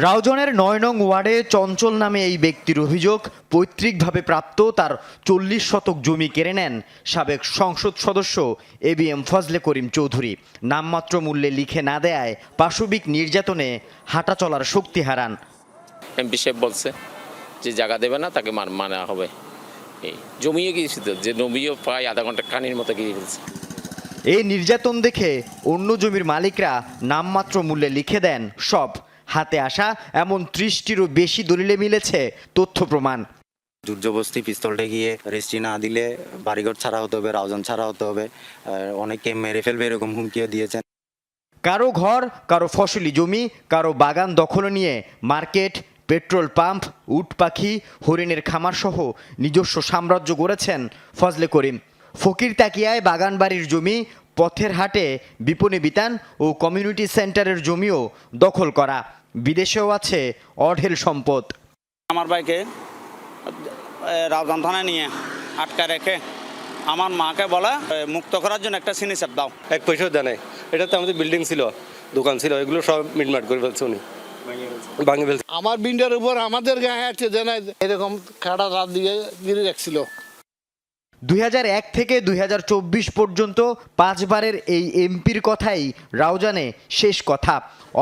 রাউজনের নয় নং ওয়ার্ডে চঞ্চল নামে এই ব্যক্তির অভিযোগ পৈতৃকভাবে প্রাপ্ত তার চল্লিশ শতক জমি কেড়ে নেন সাবেক সংসদ সদস্য A B M Fazle Karim Chowdhury. নামমাত্র মূল্যে লিখে না দেয়ায় পাশবিক নির্যাতনে হাঁটা চলার শক্তি হারান। এমপি সাহেব বলছে যে জায়গা দেবে না তাকে মানা হবে। এই জমিও গিয়েছি তো যে জমিও প্রায় আধা ঘণ্টা কানির মতো গিয়ে ফেলছে। এই নির্যাতন দেখে অন্য জমির মালিকরা নামমাত্র মূল্যে লিখে দেন সব হাতে আসা এমন ত্রিশটিরও বেশি দলিলে মিলেছে তথ্য প্রমাণ। জবস্তি পিস্তল ঠেকিয়ে রেস্ট্রি না দিলে বাড়িঘর ছাড়া হতে হবে রাউজান ছাড়া হতে হবে অনেকে মেরে ফেলবে এরকম হুমকিও দিয়েছেন। কারও ঘর কারও ফসলি জমি কারও বাগান দখল নিয়ে মার্কেট পেট্রোল পাম্প উট পাখি হরিণের খামার সহ নিজস্ব সাম্রাজ্য গড়েছেন ফজলে করিম। ফকির তাকিয়ায় বাগান বাড়ির জমি পথের হাটে বিপণী বিতান ও কমিউনিটি সেন্টারের জমিও দখল করা। বিদেশেও আছে অঢেল সম্পদ। আমার ভাইকে রাউজান থানায় নিয়ে আটকা রেখে আমার মাকে বলে মুক্ত করার জন্য একটা সিনিসেপ দাও। এক পয়সাও দেয় নাই। এটা তো আমাদের বিল্ডিং ছিল দোকান ছিল এগুলো সব মিটমাট করে ফেলছে উনি। ভাঙে ফেলছে। আমার বিন্ডার উপর আমাদের গায়ে আছে যে এরকম কাটা রাত দিয়ে গিরে রাখছিল। দুই হাজার এক থেকে দুই হাজার চব্বিশ পর্যন্ত পাঁচবারের এই এমপির কথাই রাউজানে শেষ কথা।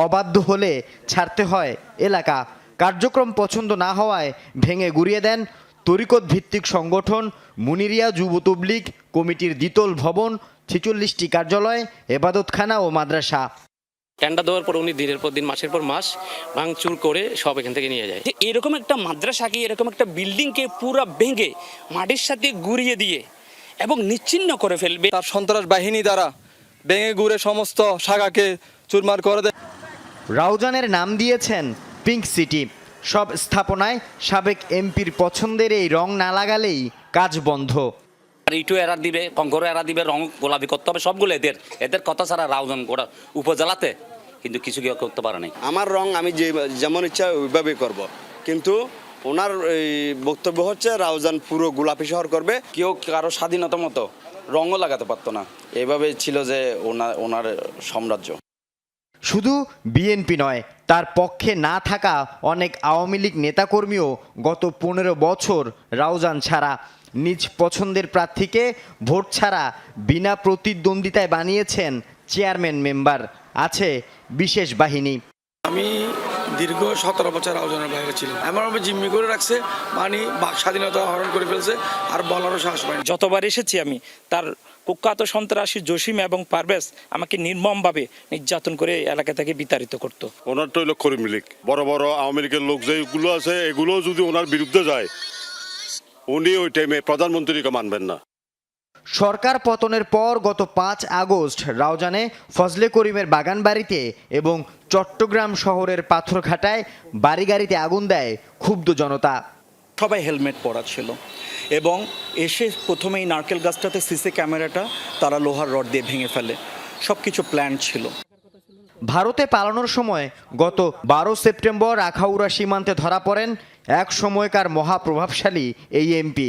অবাধ্য হলে ছাড়তে হয় এলাকা। কার্যক্রম পছন্দ না হওয়ায় ভেঙে গুড়িয়ে দেন তরিকত ভিত্তিক সংগঠন, মুনিরিয়া যুব তবলিগ, কমিটির দ্বিতল ভবন, ছেচল্লিশটি কার্যালয়, এবাদতখানা ও মাদ্রাসা। টেন্ডার দেওয়ার পর উনি দিনের পর দিন মাসের পর মাস ভাঙচুর করে সব এখান থেকে নিয়ে যায়। যে এরকম একটা মাদ্রাসাকে এরকম একটা বিল্ডিংকে পুরো ভেঙে মাটির সাথে গুড়িয়ে দিয়ে এবং নিচ্ছিন্ন করে ফেলবে? তার সন্ত্রাস বাহিনী দ্বারা ভেঙে ঘুরে সমস্ত শাখাকে চুরমার করে দেয়। রাউজানের নাম দিয়েছেন পিঙ্ক সিটি। সব স্থাপনায় সাবেক এমপির পছন্দের এই রং না লাগালেই কাজ বন্ধ। আর ইটু এরা দিবে কঙ্কর এরা দিবে রং গোলাপি করতে হবে সবগুলো এদের। এদের কথা ছাড়া রাউজান গোড়া উপজেলাতে কিন্তু কিছু কেউ করতে পারে নাই। আমার রং আমি যে যেমন ইচ্ছা ওইভাবেই করব। কিন্তু ওনার এই বক্তব্য হচ্ছে রাউজান পুরো গোলাপি শহর করবে। কেউ কারও স্বাধীনতা মতো রঙও লাগাতে পারতো না। এভাবে ছিল যে ওনার ওনার সাম্রাজ্য। শুধু বিএনপি নয় তার পক্ষে না থাকা অনেক আওয়ামী লীগ নেতাকর্মীও গত পনেরো বছর রাউজান ছাড়া নিজ পছন্দের প্রার্থীকে ভোট ছাড়া বিনা প্রতিদ্বন্দ্বিতায় বানিয়েছেন চেয়ারম্যান মেম্বার। আছে বিশেষ বাহিনী। আমি দীর্ঘ সতেরো বছর আলোচনার বাইরে ছিলাম। এমনভাবে জিম্মি করে রাখছে মানে বাক স্বাধীনতা হরণ করে ফেলছে আর বলারও সাহস পায়নি। যতবার এসেছি আমি তার কুখ্যাত সন্ত্রাসী জসিম এবং পারভেজ আমাকে নির্মমভাবে নির্যাতন করে এলাকা থেকে বিতাড়িত করতো। ওনার তো হইল কর্মী লীগ বড় বড় আওয়ামী লীগের লোক যেগুলো আছে এগুলো যদি ওনার বিরুদ্ধে যায় উনি ওই টাইমে প্রধানমন্ত্রীকে মানবেন না। সরকার পতনের পর গত পাঁচ আগস্ট রাউজানে ফজলে করিমের বাগান বাড়িতে এবং চট্টগ্রাম শহরের পাথরঘাটায় বাড়ি গাড়িতে আগুন দেয় ক্ষুব্ধ জনতা। সবাই হেলমেট পরা ছিল এবং এসে প্রথমেই নারকেল গাছটাতে সিসি ক্যামেরাটা তারা লোহার রড দিয়ে ভেঙে ফেলে। সব কিছু প্ল্যান ছিল। ভারতে পালানোর সময় গত বারো সেপ্টেম্বর আখাউড়া সীমান্তে ধরা পড়েন এক সময়কার মহাপ্রভাবশালী এই এমপি।